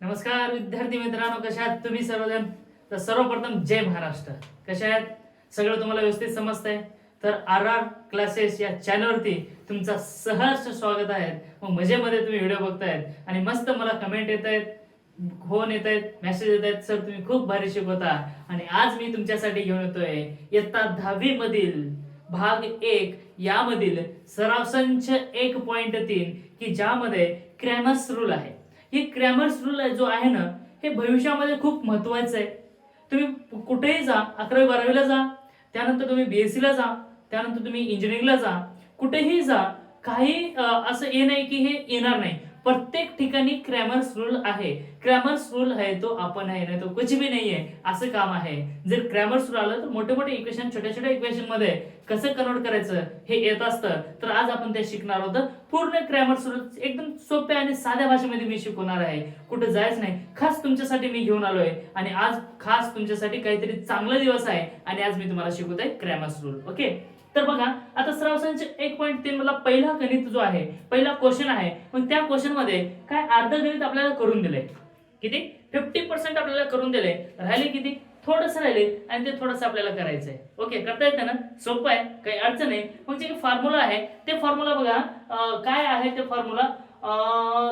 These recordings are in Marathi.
नमस्कार विद्यार्थी मित्रांनो कशा आहात तुम्ही सर्वजण? तर सर्वप्रथम जय महाराष्ट्र. कशा आहात? सगळं तुम्हाला व्यवस्थित समजतंय? तर आर आर क्लासेस या चॅनलवरती तुमचं सहर्ष स्वागत आहे. मग मजेमध्ये तुम्ही व्हिडिओ बघतायत आणि मस्त मला कमेंट येत आहेत फोन येत आहेत मेसेज येत आहेत. सर तुम्ही खूप भारी शिकवता. आणि आज मी तुमच्यासाठी घेऊन येतोय इयत्ता दहावी मधील भाग एक. यामधील सराव संच एक पॉइंट तीन की ज्यामध्ये क्रॅमस रूल आहे. ही क्रॅमर्स रूल जो आहे ना हे भविष्यामध्ये खूप महत्वाचं आहे. तुम्ही कुठेही जा अकरावी बारावीला जा त्यानंतर तुम्ही बीएससी ला जा त्यानंतर तुम्ही इंजिनिअरिंगला जा कुठेही जा काही असं हे नाही की हे येणार नाही. प्रत्येक ठिकाणी क्रॅमर्स रूल आहे. क्रॅमर्स रूल आहे तो आपण आहे नाही तो कुछ भी नाही आहे असं काम आहे. जर क्रॅमर्स रूल आलं तर मोठे मोठे इक्वेशन छोट्या छोट्या इक्वेशनमध्ये कसं कन्वर्ट करायचं हे येत असतं. तर आज आपण ते शिकणार आहोत. पूर्ण क्रॅमर्स रूल एकदम सोप्या आणि साध्या भाषेमध्ये मी शिकवणार आहे. कुठं जायचं नाही. खास तुमच्यासाठी मी घेऊन आलोय. आणि आज खास तुमच्यासाठी काहीतरी चांगला दिवस आहे. आणि आज मी तुम्हाला शिकवत आहे क्रॅमर्स रूल ओके तर बघा आता सराव संच एक पॉईंट तीन मला पहिला गणित जो आहे पहिला क्वेश्चन आहे मग त्या क्वेश्चनमध्ये काय अर्ध गणित आपल्याला करून दिले किती? फिफ्टी पर्सेंट आपल्याला करून दिले राहिले किती? थोडस राहिले आणि ते थोडस आपल्याला करायचंय. ओके करता येतं ना? सोपं आहे काही अडचण नाही. मग जे फॉर्म्युला आहे ते फॉर्म्युला बघा काय आहे ते फॉर्म्युला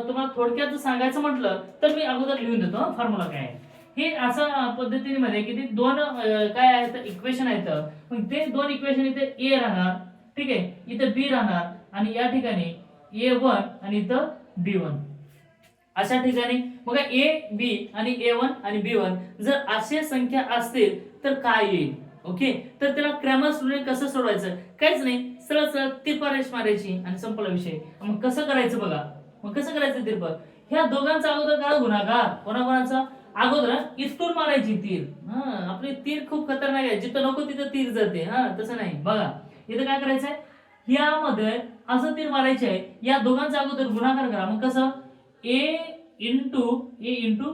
तुम्हाला थोडक्यात जर सांगायचं म्हटलं तर मी अगोदर लिहून देतो फॉर्म्युला काय आहे. हे असं पद्धतीमध्ये किती दोन काय आहेत इक्वेशन आहेत मग ते दोन इक्वेशन इथे ए राहणार ठीक आहे? इथं बी राहणार आणि या ठिकाणी ए वन आणि इथं बी वन अशा ठिकाणी. बघा ए बी आणि ए वन आणि बी वन जर असे संख्या असतील तर काय येईल? ओके? तर त्याला क्रॅमर्स रूल कसं सोडवायचं? काहीच नाही. सरळ सरळ तिरपारेश मारायची आणि संपला विषय. मग कसं करायचं बघा? मग कसं करायचं तिरप ह्या दोघांचा अगोदर काय गुन्हागार कोणाकोणाचा? अगोदर इथून मारायची तीर. हा आपली तीर खूप खतरनाक आहे. जिथं नको तिथं तीर जाते. हा तसं नाही. बघा इथं काय करायचंय? यामध्ये असं तीर मारायचे आहे. या दोघांचा अगोदर गुणाकार करा. मग कसं? A into A into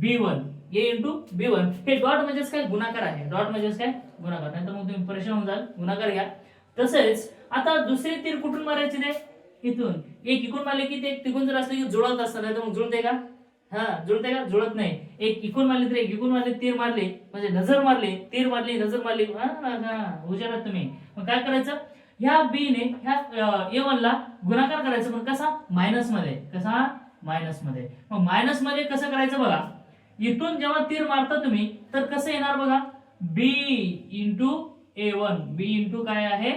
B one A into B one हे डॉट म्हणजेच काय? गुणाकार आहे. डॉट म्हणजेच काय? गुणाकार. नाही तर मग तुम्ही परेशान होऊन जाल गुणाकार घ्या. तसेच आता दुसरी तीर कुठून मारायची ते? इथून. एक इकडून मारले की ते? तिकून जर असलं की जुळत असतं. नाही तर मग जुळते का? हा जुळते का? जुळत नाही. एक इकून मारली तर एक इकून मारली तीर मारले. म्हणजे नजर मारली तीर मारली नजर मारली. हा हा हुशार तुम्ही. मग काय करायचं? ह्या बी ने ह्या ए वन ला गुणाकार करायचं पण कसा? मायनसमध्ये. कसा? मायनसमध्ये. मग मायनसमध्ये कसं करायचं बघा? इथून जेव्हा तीर मारता तुम्ही तर कसं येणार बघा? B into A one B into काय आहे?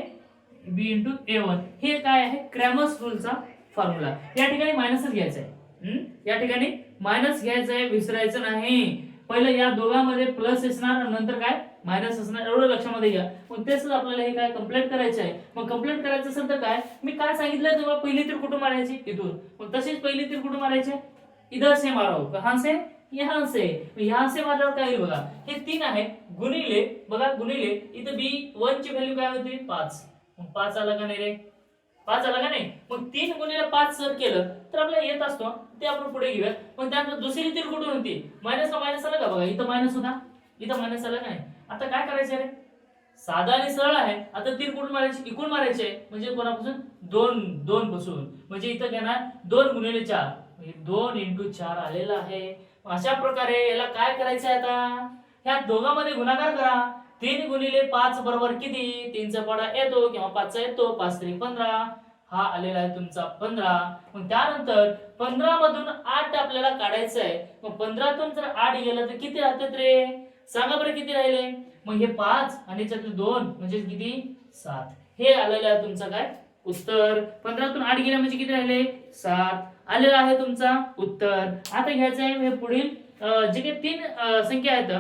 बी इंटू ए वन हे काय आहे? क्रॅमस रूलचा फॉर्म्युला या ठिकाणी मायनसच घ्यायचा आहे या ठिकाणी मायनस घ्यायचं आहे विसरायचं नाही. पहिलं या दोघांमध्ये प्लस असणार नंतर काय? मायनस असणार. एवढं लक्षामध्ये घ्या. मग तेच आपल्याला हे काय कंप्लेंट करायचं आहे. मग कंप्लेंट करायचं असेल तर काय? मी काय सांगितलं तुम्हाला पहिली तीर कुठं मारायची? इथून. मग तशीच पहिली तीर कुठं मारायची? इधर से मारो कहां से? यहाँ से. मग से मारल्यावर काय होईल बघा? हे तीन आहे गुणिले बघा गुणिले इथं बी वन ची व्हॅल्यू काय होती? पाच. मग पाच आला का नाही रे? पाच आला का नाही? मग तीन गुणिले पाच जर केलं तर आपल्याला येत असतो. ते आपण पुढे घेऊयात. पण त्यानंतर दुसरी तीर कुठून होती? मायनस मायनस आला का बघा? इथं मायनस होता. इथं मायनस आला का आता काय करायचं रे? साधा आणि सरळ आहे. आता तीर कुठून मारायची? इकडून मारायचे. म्हणजे कोणापासून? दोन दोन पासून म्हणजे इथं घेणार दोन गुणिले चार. म्हणजे दोन इंटू चार आलेला आहे. अशा प्रकारे याला काय करायचं आहे आता? ह्या दोघांमध्ये गुणाकार करा. तीन गुणिले पाच बरोबर किती? तीनचा पाडा येतो किंवा पाचचा येतो. पाच तरी पंधरा. हा आलेला आहे तुमचा पंधरा. मग त्यानंतर पंधरा मधून आठ आपल्याला काढायचं आहे. मग पंधरातून जर आठ गेलं तर किती राहतात रे? सांगा बरं किती राहिले? मग हे पाच आणि याच्यातले दोन म्हणजे किती? सात. हे आलेलं आहे तुमचं काय? उत्तर. पंधरातून आठ गेल्या म्हणजे किती राहिले? सात. आलेला आहे तुमचा उत्तर. आता घ्यायचं आहे हे पुढील जे काही तीन संख्या आहेत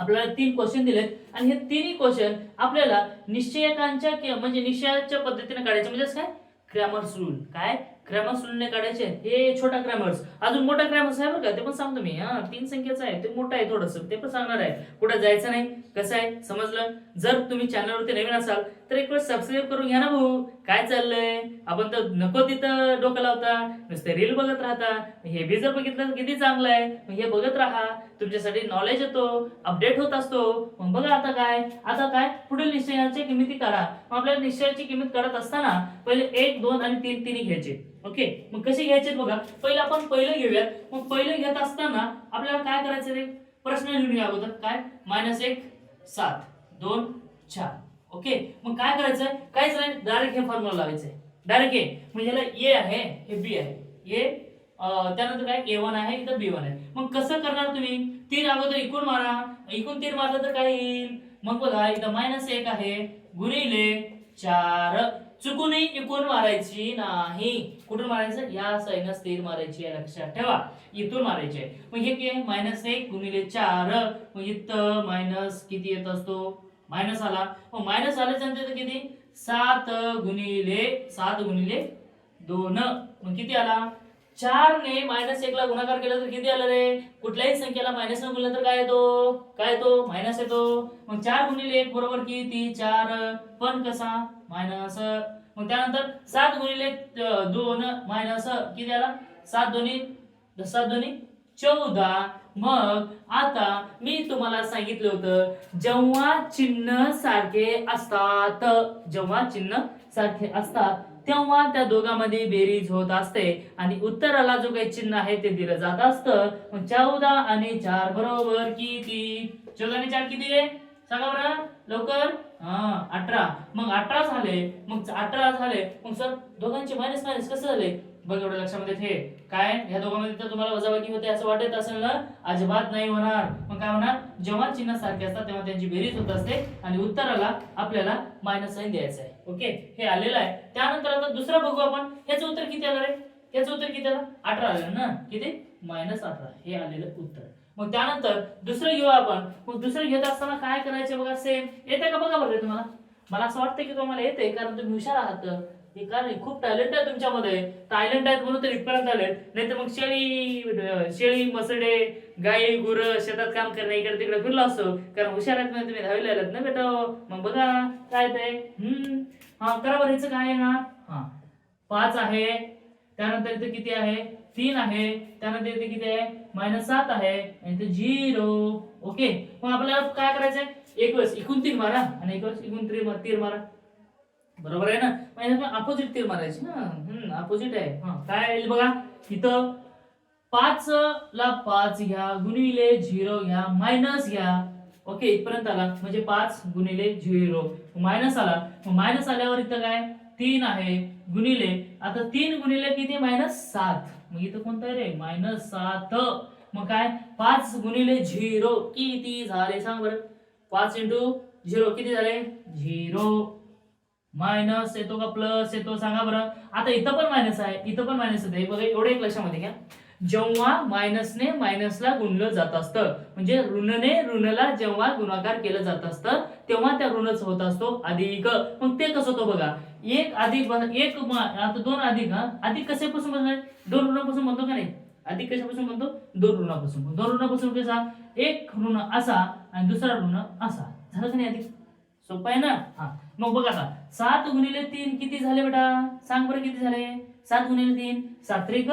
आपल्याला तीन क्वेश्चन दिलेत. आणि हे तिन्ही क्वेश्चन आपल्याला निश्चयकांच्या म्हणजे निश्चयाच्या पद्धतीने काढायचे. म्हणजेच काय? क्रॅमर्स रूल काय? क्रॅमर्स शून्य काढायचे हे छोटा क्रॅमर्स अजून मोठा क्रॅमर्स आहे बरं का? ते पण सांगतो मी. हा तीन संख्येचा आहे. ते मोठं आहे थोडस. ते पण सांगणार आहे. कुठं जायचं नाही? कसं आहे? समजलं? जर तुम्ही चॅनलवरती नवीन असाल तर एक वेळ सबस्क्राईब करून घ्या ना भाऊ. काय चाललंय? आपण तर नको तिथं डोकं लावता. नुसते रील बघत राहता. हे बी जर बघितलं तर किती चांगलं आहे. मग हे बघत राहा. तुमच्यासाठी नॉलेज येतो. अपडेट होत असतो. मग बघा आता काय? आता काय? पुढील निश्चयाची किमती करा मग आपल्याला निश्चयाची किंमत करत असताना पहिले एक दोन आणि तीन तिन्ही घ्यायचे. ओके मग कसे घ्यायचे बघा. पहिले आपण पहिलं घेऊयात. मग पहिलं घेत असताना आपल्याला काय करायचं रे? प्रश्न लिहून घ्या अगोदर. काय? मायनस एक सात. दोन चार. ओके मग काय करायचं काहीच नाही. डायरेक्ट हे फॉर्म्युला लावायचंय. डायरेक्ट हे. म्हणजे याला ए आहे हे बी आहे. ए त्यानंतर काय? ए वन आहे इथं बी वन आहे. मग कसं करणार तुम्ही? तीन अगोदर इकून मारा. इकून तीन मारलं तर काय येईल? मग बघा इथं मायनस एक आहे. गुणिले चार. चुकूनही इकून मारायची नाही. कुठून मारायचं? या साईडनं स्थिर मारायची आहे लक्षात ठेवा. इथून मारायचे मग हे काय मायनस एक गुणिले चार. मग इथं मायनस किती येत असतो? मायनस आला. मग मायनस आल्याच्यानंतर किती? सात गुणिले सात गुणिले दोन. मग किती आला? चार ने मायनस एक ला गुणाकार केला तर किती आलं रे? कुठल्याही संख्येला मायनस न गुणलं तर काय येतो? काय येतो? मायनस येतो. मग चार गुणिले एक बरोबर किती? चार. पण कसा? मायनस. मग त्यानंतर सात गुणिले दोन मायनस किती आला? सात दोन्ही सात दोन्ही चौदा. मग आता मी तुम्हाला सांगितलं होतं जेव्हा चिन्ह सारखे असतात जेव्हा चिन्ह सारखे असतात तेव्हा त्या दोघांमध्ये बेरीज होत असते आणि उत्तराला जो काही चिन्ह आहे ते दिलं जात असतं. मग चौदा आणि चार बरोबर किती? चौदा आणि चार किती आहे? सांगा बरं लवकर? हा अठरा. मग अठरा झाले मग अठरा झाले मग सर दोघांचे मायनस मायनस कसं झाले? बघ एवढं लक्षामध्ये ठेव. काय ह्या दोघांमध्ये तर तुम्हाला वजाबाकी होते असं वाटत असेल ना? अजिबात नाही होणार. मग काय होणार? जेव्हा चिन्ह सारखे असतात तेव्हा त्यांची बेरीज होत असते आणि उत्तराला आपल्याला मायनस साईन द्यायचं आहे. ओके? हे आलेलं आहे. त्यानंतर आता दुसरं बघू आपण. ह्याचं उत्तर किती आलं रे ह्याचं उत्तर किती आलं अठरा आलं ना? किती? मायनस अठरा. हे आलेलं उत्तर. मग त्यानंतर दुसरं घेऊ आपण. मग दुसरं घेत असताना काय करायचं बघा? सेम येते का? बघा बरं तुम्हाला. मला असं वाटतं की तुम्हाला येते कारण तुम्ही हुशार आहात. हे नाही खूप टॅलेंट आहे तुमच्यामध्ये. टॅलेंट आहेत म्हणून तर इथपर्यंत आलेत. नाही तर मग शेळी शेळी मसडे गाई गुरं शेतात काम करणे इकडे तिकडे फिरलो असतो. कारण हुशार आहेत म्हणजे तुम्ही दहावीला आलात ना बेटा. मग बघा काय ते. हम्म. हा करा बरं हिचं काय आहे ना. हा. पाच आहे. त्यानंतर इथे किती आहे? तीन आहे. त्यानंतर इथे किती आहे? मायनस सात आहे. आणि इथे झिरो ओके मग आपल्याला काय करायचंय? एक वेळेस इकून तीन मारा. आणि एक वेळेस इकून तीन मारा. बरोबर आहे ना? म्हणजे अपोजिट तीर मारायची ना? हम्म अपोजिट आहे. हा काय येईल बघा? इथं पाच ला पाच घ्या गुणिले झिरो घ्या मायनस घ्या. ओके इथपर्यंत आला. म्हणजे पाच गुणिले झिरो. मायनस आला. मायनस आल्यावर इथं काय? तीन आहे. गुणिले आता तीन गुणिले किती? मायनस सात. मग इथं कोणतं आहे रे? मायनस सात. मग काय? पाच गुणिले झिरो. किती झाले? सांग बरं. पाच इंटू झिरो. किती झाले? झिरो. मायनस येतो का प्लस येतो सांगा बरं. आता इथं पण मायनस आहे इथं पण मायनस येते. बघा एवढं एक लक्षामध्ये घ्या. जेव्हा मायनसने मायनसला गुणलं जात असतं म्हणजे ऋणने ऋणला जेव्हा गुणाकार केलं जात असतं तेव्हा त्या ऋणच होत असतो अधिक. मग ते कसं होतं बघा एक अधिक एक आता दोन अधिक हा? अधिक कशापासून बनणार? दोन ऋणापासून बनतो का नाही? अधिक कशापासून बनतो? दोन ऋणापासून दोन ऋणापासून म्हणजे कसा एक ऋण असा आणि दुसरा ऋण असा. झालं का नाही अधिक? सोपं आहे ना? हा. मग बघ आता सात गुणिले तीन किती झाले बेटा? सांग बरं किती झाले? सात गुणिले तीन सात त्रिक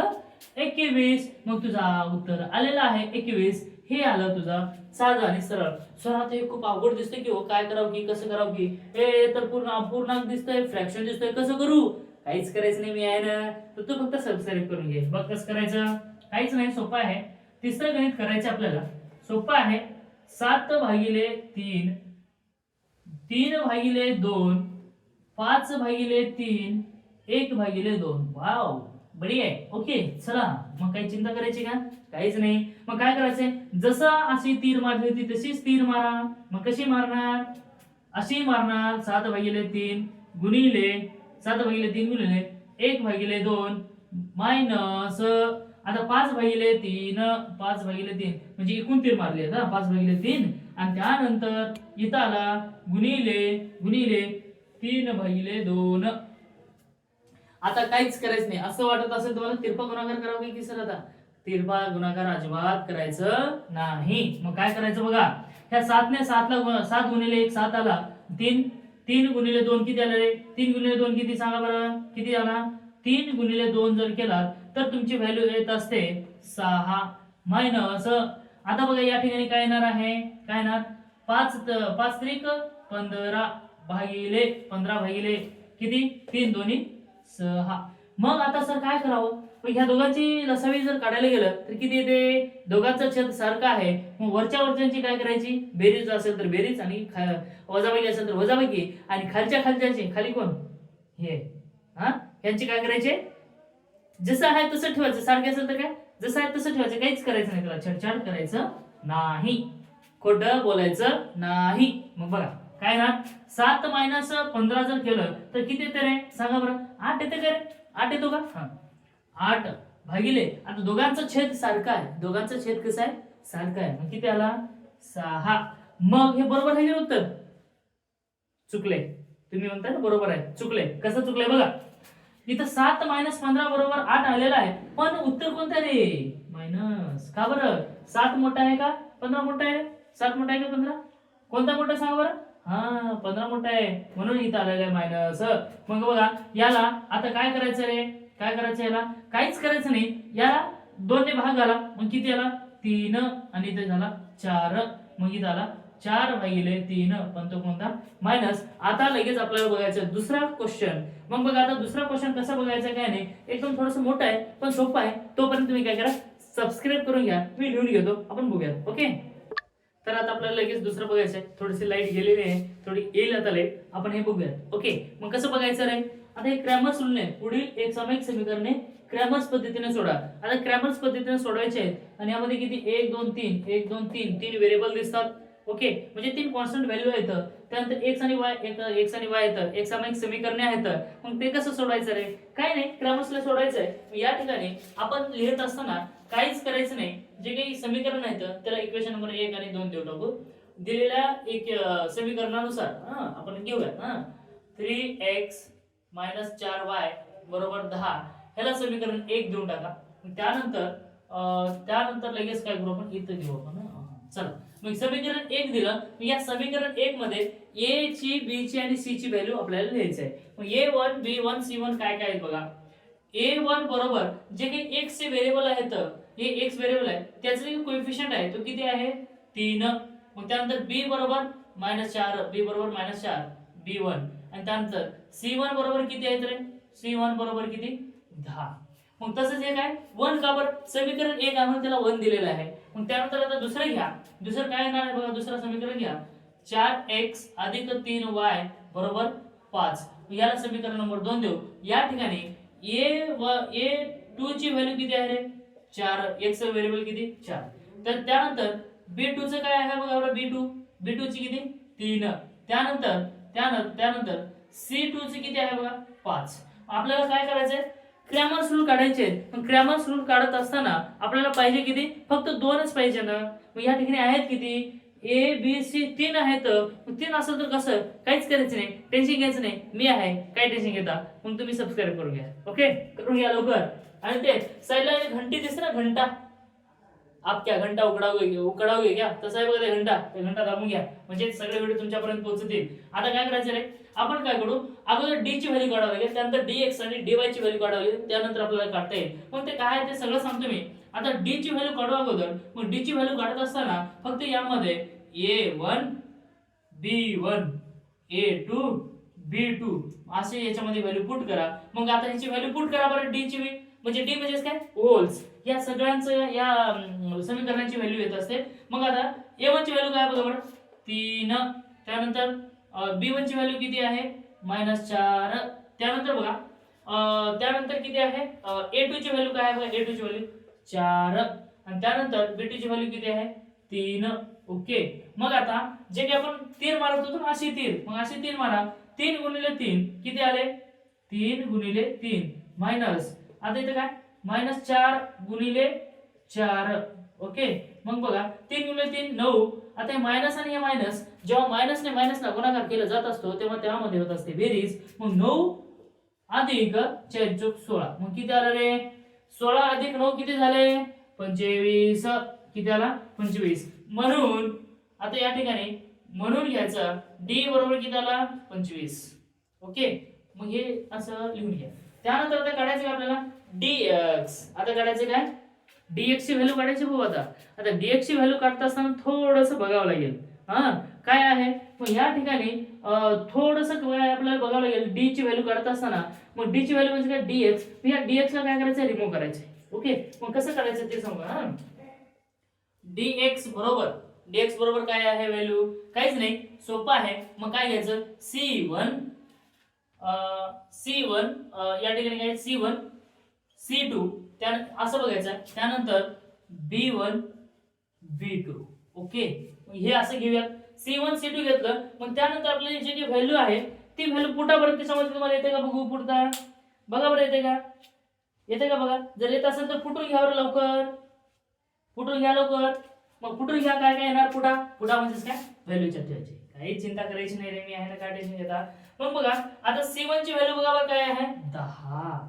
एकवीस. मग तुझा उत्तर आलेला आहे एकवीस. हे आलं तुझा साधा आणि सरळ. सर आता हे खूप अवघड दिसतंय की हो काय करावं की कसं करावं की? हे तर पूर्ण अपूर्णांक दिसतंय फ्रॅक्शन दिसतंय. कसं करू? काहीच करायचं नाही मी आहे ना. तर तू फक्त सबस्क्राईब करून घे. बघ कसं करायचं. काहीच नाही सोपं आहे. तिसरं गणित करायचं आपल्याला. सोपं आहे. सात भागिले तीन तीन भागिले दोन पाच भागिले तीन एक भागिले दोन. वाव बडी आहे. ओके चला. मग काही चिंता करायची का? काहीच नाही. मग काय करायचंय? जसं अशी तीर मारली होती तशीच तीर मारा. मग कशी मारणार? अशी मारणार सात भागिले तीन गुणिले सात भागिले तीन गुणिले एक भागिले दोन मायनस आता पाच भागिले तीन पाच भागिले तीन. म्हणजे एकूण तीर मारली आहे हा? पाच भागिले तीन आणि त्यानंतर इथं आला गुणिले गुणिले तीन भागिले दोन. आता काहीच करायचं नाही. असं वाटत असेल तुम्हाला तिरपा गुणाकार करावा की सर आता? तिरपा गुणाकार अजिबात करायचं नाही. मग काय करायचं बघा? ह्या सातने सातला गुण- सात गुणिले एक सात आला. तीन तीन गुणिले दोन किती आला रे? तीन गुणिले दोन किती? सांगा बरं. किती आला? तीन गुणिले दोन जर केला तर तुमची व्हॅल्यू येत असते सहा मायनस आता बघा या ठिकाणी काय येणार आहे? काय येणार पाच पाच त्रिक पंधरा भागिले पंधरा भागिले किती? तीन दोन्ही सहा. मग आता सर काय करावं? मग ह्या दोघांची लसावी जर काढायला गेलं तर किती येते? दोघांचं छेद सारखं आहे. मग वरच्या वरच्यांची काय करायची? बेरीज असेल तर बेरीज आणि खा- वजाबाकी असेल तर वजाबाकी. आणि खालच्या खालच्याची खाली कोण? हे. हा? यांची काय करायचे? जसं आहे तसं ठेवायचं. सारखे असेल तर काय? जसं आहे तसं ठेवायचं. काहीच करायचं नाही त्याला. छेडछाड करायचं नाही. खोटं बोलायचं नाही. मग बघा काय ना सात मायनस पंधरा जर केलं तर किती येते रे? सांगा बरं. आठ येते का रे? आठ येतो का? हा. आठ भागिले आता दोघांचा छेद सारखा आहे. दोघांचा छेद कसा आहे? सारखा आहे. मग किती आला? सहा. मग हे बरोबर आहे का उत्तर? चुकले. तुम्ही म्हणताय ना बरोबर आहे. चुकले. कसं चुकलंय बघा? इथं सात मायनस पंधरा बरोबर आठ आलेला आहे. पण उत्तर कोणतं रे? मायनस का बरं? सात मोठा आहे का? पंधरा मोठा आहे? सात मोठा आहे का पंधरा? कोणता मोठा सांगा बरं? हा पंधरा मोठा आहे. म्हणून इथं आलेलं आहे मायनस मग बघा याला आता काय करायचं रे? काय करायचं याला? काहीच करायचं नाही. याला दोनने भाग आला. मग किती आला? तीन. आणि इथे झाला चार. मग इथं आला चार भागिले तीन. पण तो कोणता? मायनस आता लगेच आपल्याला बघायचं दुसरा क्वेश्चन मग बघा आता दुसरा क्वेश्चन कसा बघायचा काय नाही? एकदम थोडस मोठा आहे पण सोपा आहे. तोपर्यंत तुम्ही काय करा? सबस्क्राईब करून घ्या. मी लिहून घेतो. आपण बघूया ओके तर आता आपल्याला लगेच दुसरं बघायचं आहे थोडीशी लाइट गेलेली आहे. थोडी येईल आता लाइट आपण हे बघूया ओके मग कसं बघायचं रे? आता हे क्रॅमर्स रूलने पुढील एक सामायिक समीकरणे क्रॅमर्स पद्धतीने सोडा. आता क्रॅमर्स पद्धतीने सोडवायचे आहेत. आणि यामध्ये किती? एक दोन तीन. एक दोन तीन. तीन व्हेरिएबल दिसतात. ओके? म्हणजे तीन कॉन्स्टंट व्हॅल्यू आहेत. त्यानंतर एक्स आणि वाय एक एक्स आणि वाय येतं एक सामायिक समीकरणे आहेत. मग ते कसं सोडवायचं रे? काय नाही क्रॅमर्सला सोडवायचं आहे. या ठिकाणी आपण लिहित असताना काहीच करायचं नाही. जे काही समीकरण आहेत त्याला इक्वेशन नंबर एक आणि दोन देऊ टाकू. दिलेल्या एक समीकरणानुसार आपण घेऊया हा. थ्री एक्स मायनस चार वाय बरोबर दहा. ह्याला समीकरण एक देऊन टाका. त्यानंतर त्यानंतर लगेच काय करू आपण? इथं घेऊ आपण चला. मग समीकरण एक दिलं मग या समीकरण एक मध्ये ए ची बी ची आणि सी ची व्हॅल्यू आपल्याला लिहायचं आहे. मग A one B one C one काय काय आहेत बघा? ए वन बरोबर जे काही एक्स चे व्हेरिएबल आहेत हे एक्स व्हेरिएबल आहे त्याचं जे आहे तो किती आहे? तीन. मग त्यानंतर बी बरोबर मायनस चार बी बरोबर मायनस चार बी वन आणि त्यानंतर सी वन बरोबर किती आहेत रे? सी वन बरोबर किती? दहा. मग तसंच हे काय? वन का बरं? समीकरण एक आहे म्हणून त्याला वन दिलेलं आहे. मग त्यानंतर आता दुसरं घ्या. दुसरं काय येणार आहे बघा दुसरं समीकरण घ्या. चार एक्स अधिक तीन वाय बरोबर पाच. याला समीकरण नंबर दोन देऊ. या ठिकाणी ए व ए टू ची व्हॅल्यू किती आहे रे? चार. एक्स व्हेरिएबल किती? चार. तर त्यानंतर बी टू चं काय आहे बघा बरं बी टू बी टू ची किती? तीन. त्यानंतर त्यानंतर त्यानंतर सी टू ची किती आहे बघा? पाच. आपल्याला काय करायचंय? क्रॅमर्स रूल काढायचे आहेत. पण क्रॅमर्स रूल काढत असताना आपल्याला पाहिजे किती? फक्त दोनच पाहिजे ना. मग या ठिकाणी आहेत किती? ए बी सी तीन आहेत. तीन असेल तर कसं? काहीच करायचं नाही. टेन्शन घ्यायचं नाही. मी आहे. काय टेन्शन घेता. मग तुम्ही सबस्क्राईब करून घ्या. ओके करून घ्या लवकर. आणि ते साईडला घंटी दिसते ना घंटा. आप क्या घंटा उकडावे उकडावे क्या? तसं आहे बघा ते घंटा. ते घंटा दाबून घ्या. म्हणजे सगळे व्हिडिओ तुमच्यापर्यंत पोहोचतील. आता काय करायचं रे? आपण काय करू? अगोदर डी ची व्हॅल्यू काढावी लागेल त्यानंतर डी एक्स आणि डी वाय ची व्हॅल्यू काढावी लागेल त्यानंतर आपल्याला काढता येईल. मग ते काय ते सगळं सांगतो मी. आता डी ची व्हॅल्यू काढू अगोदर मग डी ची व्हॅल्यू काढत असताना फक्त यामध्ये A one B one A two B two असे याच्यामध्ये व्हॅल्यू पुट करा. मग आता ह्याची व्हॅल्यू पुट करा बरं डी ची. म्हणजे डी म्हणजे काय? होल्स या सगळ्यांचं या समीकरणाची व्हॅल्यू येत असते. मग आता ए वन ची व्हॅल्यू काय बघा बरं? तीन. त्यानंतर बी वन ची व्हॅल्यू किती आहे? मायनस चार. त्यानंतर बघा त्यानंतर किती आहे? ए टू ची व्हॅल्यू काय आहे बघा? ए टू ची व्हॅल्यू चार. आणि त्यानंतर बी टूची व्हॅल्यू किती आहे? तीन. ओके. मग आता जे काही आपण तीन मारत होतो ना अशी तीन. मग अशी तीन मारा. तीन गुणिले तीन. किती आले? तीन गुणिले तीन. मायनस आता इथे काय? मायनस चार गुणिले चार. ओके? मग बघा तीन गुणिले तीन नऊ. आता हे मायनस आणि हे मायनस जेव्हा मायनसने मायनसला गुणाकार केला जात असतो तेव्हा त्यामध्ये होत असते बेरीज. मग नऊ अधिक चार चौक सोळा. मग किती आलं रे? सोळा अधिक नऊ किती झाले? पंचवीस. किती आला? पंचवीस. म्हणून आता या ठिकाणी म्हणून घ्यायचं. डी बरोबर किती आला? पंचवीस. ओके? मग हे असं लिहून घ्या. त्यानंतर आता काढायचं काय आपल्याला एक्स आता काढायचं काय? डीएक्स ची व्हॅल्यू काढायची भाऊ आता. आता डीएक्स ची व्हॅल्यू काढता असताना थोडस बघावं लागेल. हा? काय आहे? मग या ठिकाणी थोडस आपल्याला बघावं लागेल? डी ची व्हॅल्यू काढत असताना. मग डी ची व्हॅल्यू म्हणजे काय? Dx मग या dx ला काय करायचं? रिमूव्ह करायचं ओके मग कसं करायचं ते सांगा हा? डीएक्स बरोबर. डीएक्स बरोबर काय आहे व्हॅल्यू काहीच नाही. सोपं आहे. मग काय घ्यायचं? सी वन सी वन या ठिकाणी काय सी वन सी टू त्या असं बघायचं. त्यानंतर B one B two okay? हे असं घेऊयात. सी वन सी टू घेतलं. मग त्यानंतर आपल्याला जी काही व्हॅल्यू आहे ती व्हॅल्यू पुटापर्यंत समजते तुम्हाला? येते का बघू पुढता बघा बरं येते का? येते का बघा? जर येत असेल तर फुटून घ्या बरं लवकर. फुटून घ्या लवकर. मग फुटून घ्या काय काय येणार पुढा? पुढा म्हणजेच काय? व्हॅल्यूच्या ठेवायची. काही चिंता करायची नाही रे मी आहे ना काय टेन्शन घेता. मग बघा आता सी वन ची व्हॅल्यू बघा बरं काय आहे. दहा.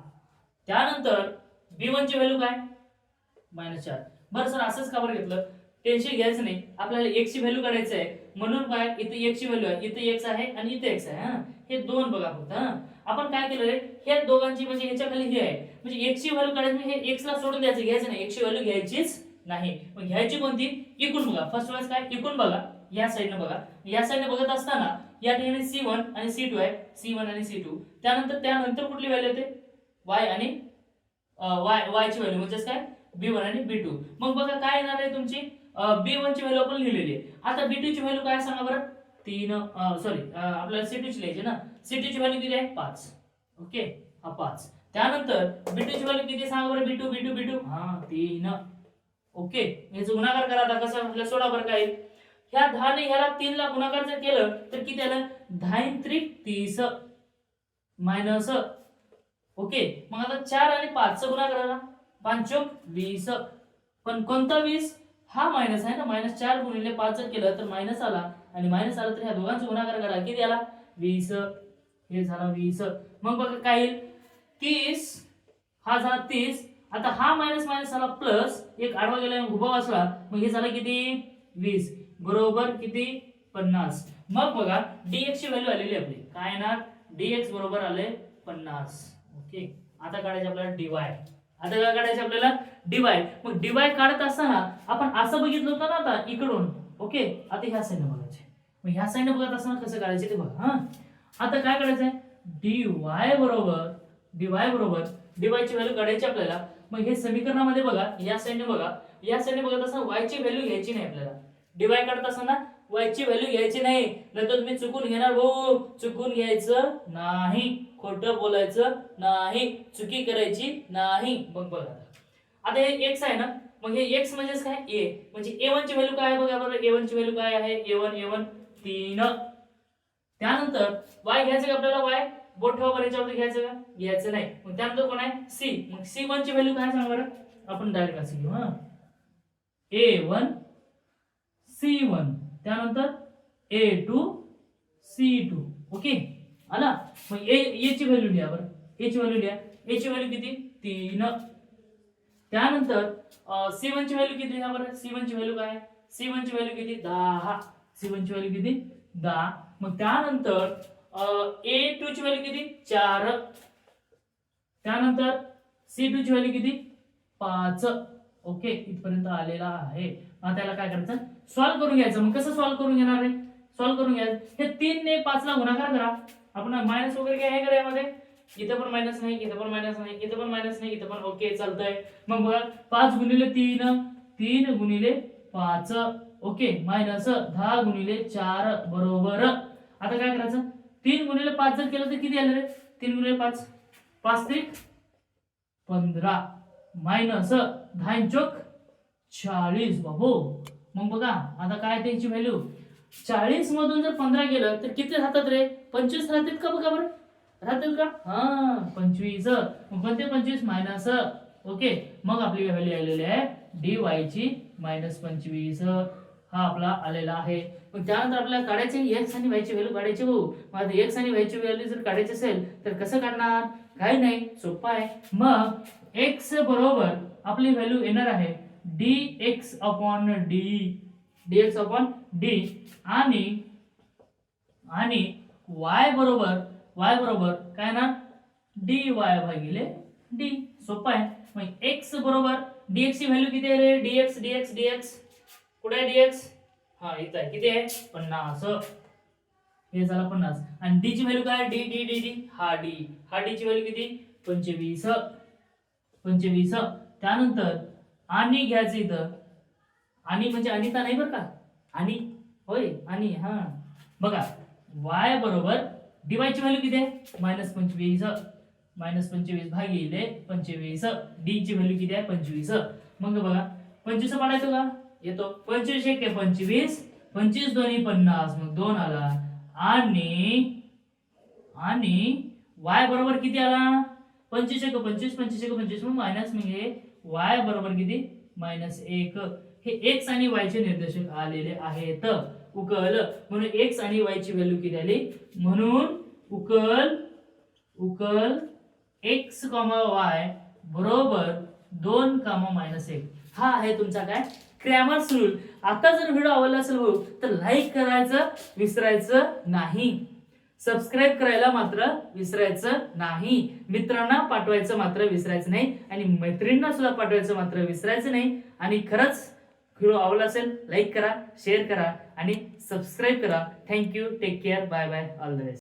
त्यानंतर बी वन ची व्हॅल्यू काय? मायनस चार. बरं सर असंच का बरं घेतलं? टेन्शन घ्यायचं नाही. आपल्याला एक ची व्हॅल्यू काढायचं आहे. म्हणून काय? इथे एक ची व्हॅल्यू आहे इथे एक्स आहे आणि इथे एक्स आहे हा? हे दोन बघा फक्त हा? आपण काय केलं रे? हे दोघांची म्हणजे ह्याच्या खाली हे आहे. म्हणजे एक ची व्हॅल्यू काढायची म्हणजे हे एक्स ला सोडून द्यायचं घ्यायचं नाही. एकची व्हॅल्यू घ्यायचीच नाही. मग घ्यायची कोणती? इकून बघा. फर्स्ट वेळेस काय? इकून बघा. या साईडनं बघा. या साईडने बघत असताना या ठिकाणी सी वन आणि सी टू आहे. सी वन आणि सी टू त्यानंतर त्यानंतर कुठली व्हॅल्यू येते? वाय आणि वाय वायची व्हॅल्यू म्हणजेच काय? बी वन आणि बी टू मग बघा काय येणार आहे तुमची? बी वन ची व्हॅल्यू आपण लिहिलेली आहे. आता बी टूची व्हॅल्यू काय सांगा बरं? तीन सॉरी आपल्याला सी टूची लिहायची ना? सी टूची व्हॅल्यू किती आहे? पाच. ओके? हा पाच. त्यानंतर बी टूची व्हॅल्यू किती आहे? सांगा बरं B two B two B two हा तीन. ओके? याचा गुणाकार करा आता कसं? आपल्याला सोडा बरं काय? ह्या दहाने ह्याला तीन ला गुणाकार जर केलं तर किती आलं? दहा त्रिक तीस. मायनस. ओके? मग आता चार आणि पाच गुणाकार आला पाच वीस. पण कोणता वीस? हा मायनस आहे ना? मायनस चार गुणिले पाच जर केलं तर मायनस आला. आणि मायनस आला तर ह्या दोघांचा गुणाकार करा. किती आला? वीस. हे झाला वीस. मग बघा काय येईल? तीस. हा झाला तीस. आता हा मायनस मायनस झाला प्लस. एक आडवा गेला उभा वाचला मग हे झालं किती? वीस. बरोबर किती? पन्नास. मग बघा डीएक्स ची व्हॅल्यू आलेली आपली. काय येणार? डीएक्स बरोबर आले पन्नास. ओके आता काढायचे आपल्याला डीवाय आता काय काढायचे आपल्याला? डीवाय मग डीवाय काढत असताना आपण असं बघितलं होतं ना आता इकडून. ओके आता ह्या साईडने बघायचे. मग ह्या साईडने बघत असताना कसं काढायचे ते बघा हा? आता काय काढायचंय? डीवाय बरोबर डीवाय बरोबर. डीवाय ची व्हॅल्यू काढायची आपल्याला. मग हे समीकरणामध्ये बघा या साईडने बघा. या साईडने बघत असताना वायची व्हॅल्यू घ्यायची नाही आपल्याला. डिवाय करत असताना वायची व्हॅल्यू घ्यायची नाही नंतर तुम्ही चुकून घेणार भाऊ. चुकून घ्यायचं नाही. खोटं बोलायचं नाही. चुकी करायची नाही. मग बघा आता. हे एक्स आहे ना मग हे एक्स म्हणजेच काय? ए म्हणजे ए वन ची व्हॅल्यू काय आहे बघा बरं ए वन ची व्हॅल्यू काय आहे? ए वन ए वन तीन. त्यानंतर वाय घ्यायचं का आपल्याला वाय बोट ठेवा बरं याच्यावरती घ्यायचं का? घ्यायचं नाही. मग त्यानंतर कोण आहे? सी मग सी वन ची व्हॅल्यू काय सांगा बरं? आपण डायरेक्ट असं घेऊ हा. ए वन सी वन त्यानंतर A two C two okay आला? मग ए ए ची व्हॅल्यू लिहा बरं. ए ची व्हॅल्यू लिहा. ए ची व्हॅल्यू किती? तीन. त्यानंतर सी वन ची व्हॅल्यू किती लिहा बरं? सी वनची व्हॅल्यू काय? सी वनची व्हॅल्यू किती? दहा. सी वन ची व्हॅल्यू किती? दहा. मग त्यानंतर ए टू ची व्हॅल्यू किती? चार. त्यानंतर सी टू ची व्हॅल्यू किती? पाच. ओके इथपर्यंत आलेला आहे. मग त्याला काय करायचं? सॉल्व्ह करून घ्यायचं. मग कसं सॉल्व्ह करून घेणार आहे सॉल्व्ह करून घ्यायचं. हे तीन ने पाच ला गुणाकार करा. आपण मायनस वगैरे काय आहे का यामध्ये? इथं पण मायनस नाही इथं पण मायनस नाही इथं पण मायनस नाही इथं पण ओके चालतंय. मग बघा पाच गुणिले तीन तीन गुणिले पाच ओके मायनस दहा गुणिले चार बरोबर. आता काय करायचं? तीन गुणिले पाच जर केलं तर किती आलं रे? तीन गुणिले पाच. पाच ते पंधरा. मायनस दहा चोक चाळीस. बाबू. मग बघा आता काय त्यांची व्हॅल्यू चाळीस मधून जर पंधरा गेलं तर किती राहतात रे? पंचवीस राहतात का बघा बरं? राहतील का? हा पंचवीस. मग कोणते पंचवीस? मायनस ओके मग आपली व्हॅल्यू आलेली आहे डी वाय ची मायनस पंचवीस. हा आपला आलेला आहे. मग त्यानंतर आपल्याला काढायचे एक्स आणि व्हायची व्हॅल्यू काढायची हो. मग एक्स आणि व्हायची व्हॅल्यू जर काढायची असेल तर कसं काढणार? काही नाही. सोपं आहे. मग एक्स बरोबर आपली व्हॅल्यू येणार आहे. D X upon D D X upon D आणि आणि वाय बरोबर वाय बरोबर काय ना? डी वाय भागिले डी सोपं आहे. मग एक्स बरोबर dx ची व्हॅल्यू किती आहे रे? dx dx dx. कुठे आहे एक्स हा इथं आहे. किती आहे? पन्नास. हे झालं पन्नास. आणि डी ची व्हॅल्यू काय? डी डी डी डी हा डी हा डी ची व्हॅल्यू किती? पंचवीस. पंचवीस. त्यानंतर आणि घ्यायचं इथं. आणि म्हणजे अनिता नाही बरं का? आणि? होय आणि हा. बघा वाय बरोबर डीवायची व्हॅल्यू किती आहे? मायनस पंचवीस. मायनस पंचवीस भागिले पंचवीस. डी ची व्हॅल्यू किती आहे? पंचवीस. मग बघा पंचवीस पाडायचो का? येतो. पंचवीस एक आहे पंचवीस. पंचवीस दोन्ही पन्नास. मग दोन आला. आणि आणि वाय बरोबर किती आला? पंचवीस एक पंचवीस पंचवीस एक पंचवीस मग मायनस म्हणजे वाय बरोबर किती? मायनस एक. हे एक्स आणि वायचे निर्देशक आलेले आहेत. उकल. म्हणून एक्स आणि वायची ची व्हॅल्यू किती आली? म्हणून उकल उकल एक्स कॉमा वाय बरोबर दोन कामा मायनस एक. हा आहे तुमचा काय? क्रॅमर्स रूल आता जर व्हिडिओ आवडला असेल हो तर लाईक करायचं विसरायचं नाही. सबस्क्राईब करायला मात्र विसरायचं नाही. मित्रांना पाठवायचं मात्र विसरायचं नाही आणि मैत्रिणींना सुद्धा पाठवायचं मात्र विसरायचं नाही. आणि खरंच व्हिडिओ आवडला असेल लाईक करा शेअर करा आणि सबस्क्राईब करा. Thank you take care bye bye all the best